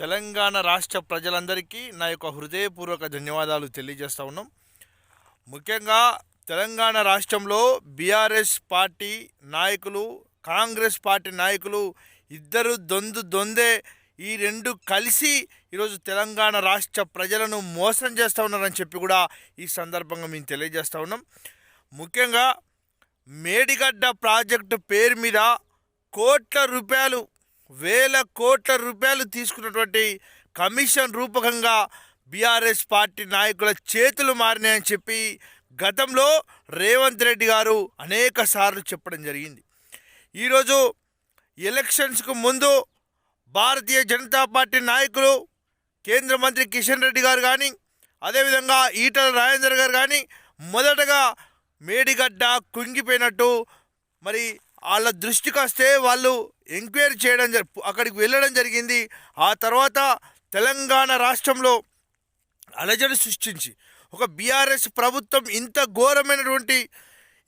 తెలంగాణ రాష్ట్ర ప్రజలందరికీ నా యొక్క హృదయపూర్వక ధన్యవాదాలు తెలియజేస్తా ఉన్నాం. ముఖ్యంగా తెలంగాణ రాష్ట్రంలో బీఆర్ఎస్ పార్టీ నాయకులు కాంగ్రెస్ పార్టీ నాయకులు ఇద్దరు దొందు దొందే ఈ రెండు కలిసి ఈరోజు తెలంగాణ రాష్ట్ర ప్రజలను మోసం చేస్తూ ఉన్నారని చెప్పి కూడా ఈ సందర్భంగా మేము తెలియజేస్తూ ఉన్నాం. ముఖ్యంగా మేడిగడ్డ ప్రాజెక్టు పేరు మీద కోట్ల రూపాయలు వేల కోట్ల రూపాయలు తీసుకున్నటువంటి కమిషన్ రూపకంగా బీఆర్ఎస్ పార్టీ నాయకుల చేతులు మారినాయని చెప్పి గతంలో రేవంత్ రెడ్డి గారు అనేక సార్లు చెప్పడం జరిగింది. ఈరోజు ఎలక్షన్స్కు ముందు భారతీయ జనతా పార్టీ నాయకులు కేంద్ర మంత్రి కిషన్ రెడ్డి గారు కానీ అదేవిధంగా ఈటల రాజేందర్ గారు కానీ మొదటగా మేడిగడ్డ కుంగిపోయినట్టు మరి వాళ్ళ దృష్టికి వస్తే వాళ్ళు ఎంక్వైరీ చేయడం జరి అక్కడికి వెళ్ళడం జరిగింది. ఆ తర్వాత తెలంగాణ రాష్ట్రంలో అలజడి సృష్టించి ఒక బీఆర్ఎస్ ప్రభుత్వం ఇంత ఘోరమైనటువంటి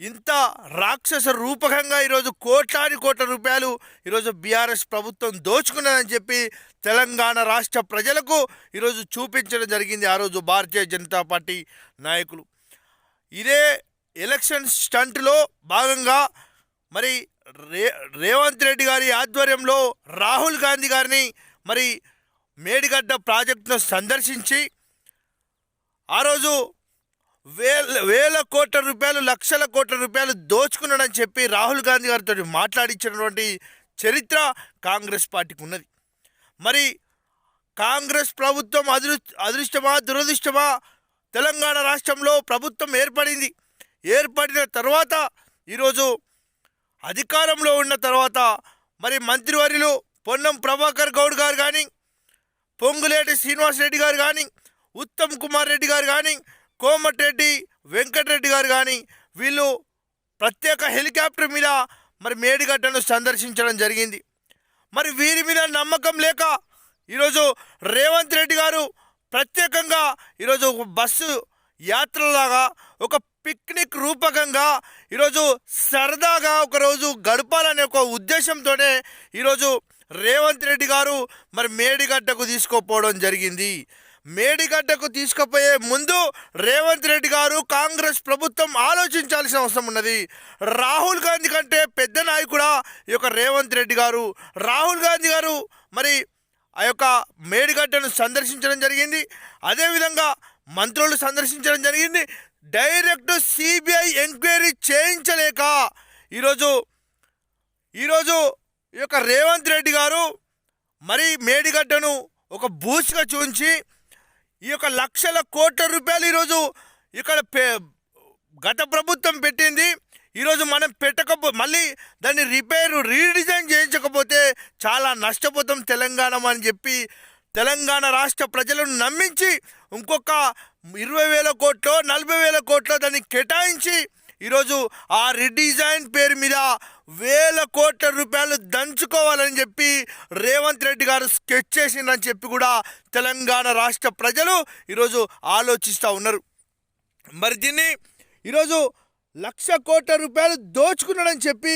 ఇంత రాక్షస రూపకంగా ఈరోజు కోట్లాది కోట్ల రూపాయలు ఈరోజు బీఆర్ఎస్ ప్రభుత్వం దోచుకున్నదని చెప్పి తెలంగాణ రాష్ట్ర ప్రజలకు ఈరోజు చూపించడం జరిగింది ఆ రోజు భారతీయ జనతా పార్టీ నాయకులు. ఇదే ఎలక్షన్ స్టంట్లో భాగంగా మరి రే రేవంత్ రెడ్డి గారి ఆధ్వర్యంలో రాహుల్ గాంధీ గారిని మరి మేడిగడ్డ ప్రాజెక్టును సందర్శించి ఆ రోజు వేల వేల కోట్ల రూపాయలు లక్షల కోట్ల రూపాయలు దోచుకున్నాడని చెప్పి రాహుల్ గాంధీ గారితో మాట్లాడించినటువంటి చరిత్ర కాంగ్రెస్ పార్టీకి ఉన్నది. మరి కాంగ్రెస్ ప్రభుత్వం అదృ అదృష్టమా దురదృష్టమా? తెలంగాణ రాష్ట్రంలో ప్రభుత్వం ఏర్పడింది. ఏర్పడిన తర్వాత ఈరోజు అధికారంలో ఉన్న తర్వాత మరి మంత్రివర్యులు పొన్నం ప్రభాకర్ గౌడ్ గారు కానీ పొంగులేటి శ్రీనివాస్ రెడ్డి గారు కానీ ఉత్తమ్ కుమార్ రెడ్డి గారు కానీ కోమటిరెడ్డి వెంకటరెడ్డి గారు కానీ వీళ్ళు ప్రత్యేక హెలికాప్టర్ మీద మరి మేడిగడ్డను సందర్శించడం జరిగింది. మరి వీరి మీద నమ్మకం లేక ఈరోజు రేవంత్ రెడ్డి గారు ప్రత్యేకంగా ఈరోజు ఒక బస్సు యాత్రలాగా ఒక పిక్నిక్ రూపకంగా ఈరోజు సరదాగా ఒకరోజు గడపాలనే ఒక ఉద్దేశంతోనే ఈరోజు రేవంత్ రెడ్డి గారు మరి మేడిగడ్డకు తీసుకుపోవడం జరిగింది. మేడిగడ్డకు తీసుకుపోయే ముందు రేవంత్ రెడ్డి గారు కాంగ్రెస్ ప్రభుత్వం ఆలోచించాల్సిన అవసరం ఉన్నది. రాహుల్ గాంధీ కంటే పెద్ద నాయకుడా ఈ యొక్క రేవంత్ రెడ్డి గారు. రాహుల్ గాంధీ గారు మరి ఆ యొక్క మేడిగడ్డను సందర్శించడం జరిగింది. అదేవిధంగా మంత్రులు సందర్శించడం జరిగింది. డైరెక్ట్ సిబిఐ ఎంక్వైరీ చేయించలేక ఈరోజు ఈరోజు ఈ యొక్క రేవంత్ రెడ్డి గారు మరి మేడిగడ్డను ఒక బూస్గా చూంచి ఈ యొక్క లక్షల కోట్ల రూపాయలు ఈరోజు ఇక్కడ గత ప్రభుత్వం పెట్టింది. ఈరోజు మనం పెట్టకపో మళ్ళీ దాన్ని రిపేర్ రీడిజైన్ చేయించకపోతే చాలా నష్టపోతాం తెలంగాణ అని చెప్పి తెలంగాణ రాష్ట్ర ప్రజలను నమ్మించి ఇంకొక ఇరవై వేల కోట్లో నలభై వేల కోట్లో దాన్ని కేటాయించి ఈరోజు ఆ రిడిజైన్ పేరు మీద వేల కోట్ల రూపాయలు దంచుకోవాలని చెప్పి రేవంత్ రెడ్డి గారు స్కెచ్ చేసిందని చెప్పి కూడా తెలంగాణ రాష్ట్ర ప్రజలు ఈరోజు ఆలోచిస్తూ ఉన్నారు. మరి దీన్ని ఈరోజు లక్ష కోట్ల రూపాయలు దోచుకున్నాడని చెప్పి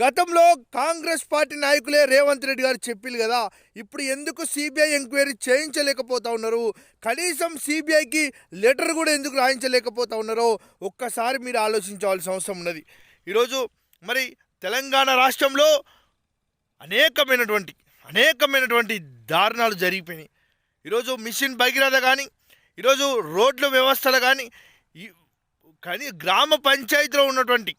గతంలో కాంగ్రెస్ పార్టీ నాయకులే రేవంత్ రెడ్డి గారు చెప్పిల్లు కదా ఇప్పుడు ఎందుకు సిబిఐ ఎంక్వైరీ చేయించలేకపోతా ఉన్నారు? కనీసం సిబిఐకి లెటర్ కూడా ఎందుకు రాయించలేకపోతా ఉన్నారో ఒక్కసారి మీరు ఆలోచించవలసిన అవసరం ఉన్నది. ఈరోజు మరి తెలంగాణ రాష్ట్రంలో అనేకమైనటువంటి అనేకమైనటువంటి దారుణాలు జరిగిపోయినాయి. ఈరోజు మిషన్ భగీరథ కానీ ఈరోజు రోడ్ల వ్యవస్థలు కానీ కానీ గ్రామ పంచాయతీలో ఉన్నటువంటి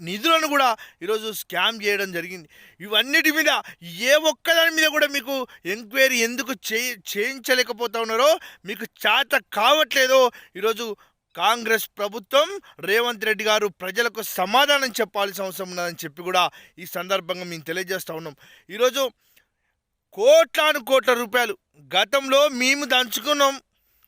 నిధులను కూడా ఈరోజు స్కామ్ చేయడం జరిగింది. ఇవన్నిటి మీద ఏ ఒక్కదాని మీద కూడా మీకు ఎంక్వైరీ ఎందుకు చే చేయించలేకపోతా ఉన్నారో మీకు చేత కావట్లేదో ఈరోజు కాంగ్రెస్ ప్రభుత్వం రేవంత్ రెడ్డి గారు ప్రజలకు సమాధానం చెప్పాల్సిన అవసరం ఉన్నదని చెప్పి కూడా ఈ సందర్భంగా మేము తెలియజేస్తూ ఉన్నాం. ఈరోజు కోట్లాను కోట్ల రూపాయలు గతంలో మేము దంచుకున్నాం.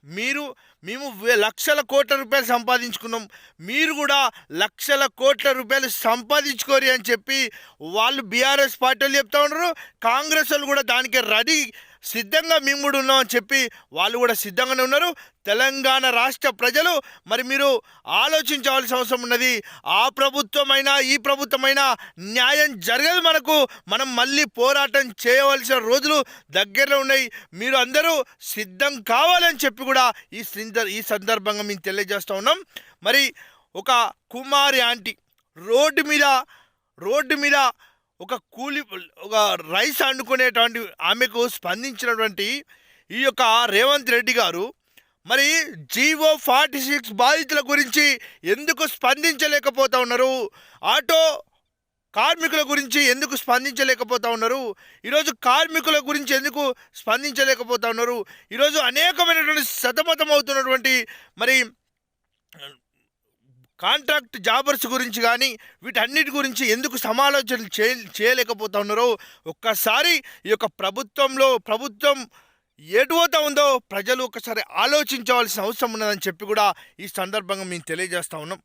మీరు మేము వే- లక్షల కోట్ల రూపాయలు సంపాదించుకున్నాం. మీరు కూడా లక్షల కోట్ల రూపాయలు సంపాదించుకోరి అని చెప్పి వాళ్ళు బీఆర్ఎస్ పార్టీ వాళ్ళు చెప్తా ఉన్నారు. కాంగ్రెస్ వాళ్ళు కూడా దానికి రెడీ సిద్ధంగా మేము కూడా ఉన్నామని చెప్పి వాళ్ళు కూడా సిద్ధంగానే ఉన్నారు. తెలంగాణ రాష్ట్ర ప్రజలు మరి మీరు ఆలోచించవలసిన అవసరం ఉన్నది. ఆ ప్రభుత్వమైనా ఈ ప్రభుత్వమైనా న్యాయం జరగదు మనకు. మనం మళ్ళీ పోరాటం చేయవలసిన రోజులు దగ్గరలో ఉన్నాయి. మీరు అందరూ సిద్ధం కావాలని చెప్పి కూడా ఈ ఈ సందర్భంగా మేము తెలియజేస్తూ ఉన్నాం. మరి ఒక కుమారి ఆంటీ రోడ్డు మీద రోడ్డు మీద ఒక కూలి ఒక రైస్ వండుకునేటువంటి ఆమెకు స్పందించినటువంటి ఈ యొక్క రేవంత్ రెడ్డి గారు మరి జీవో ఫార్టీ సిక్స్ బాధితుల గురించి ఎందుకు స్పందించలేకపోతా ఉన్నారు? ఆటో కార్మికుల గురించి ఎందుకు స్పందించలేకపోతా ఉన్నారు? ఈరోజు కార్మికుల గురించి ఎందుకు స్పందించలేకపోతా ఉన్నారు? ఈరోజు అనేకమైనటువంటి సతమతం అవుతున్నటువంటి మరి కాంట్రాక్ట్ జాబర్స్ గురించి కానీ వీటన్నిటి గురించి ఎందుకు సమాలోచనలు చేయ చేయలేకపోతా ఉన్నారో ఒక్కసారి ఈ యొక్క ప్రభుత్వంలో ప్రభుత్వం ఎటుపోతా ఉందో ప్రజలు ఒకసారి ఆలోచించవలసిన అవసరం ఉన్నదని చెప్పి కూడా ఈ సందర్భంగా మేము తెలియజేస్తా ఉన్నాం.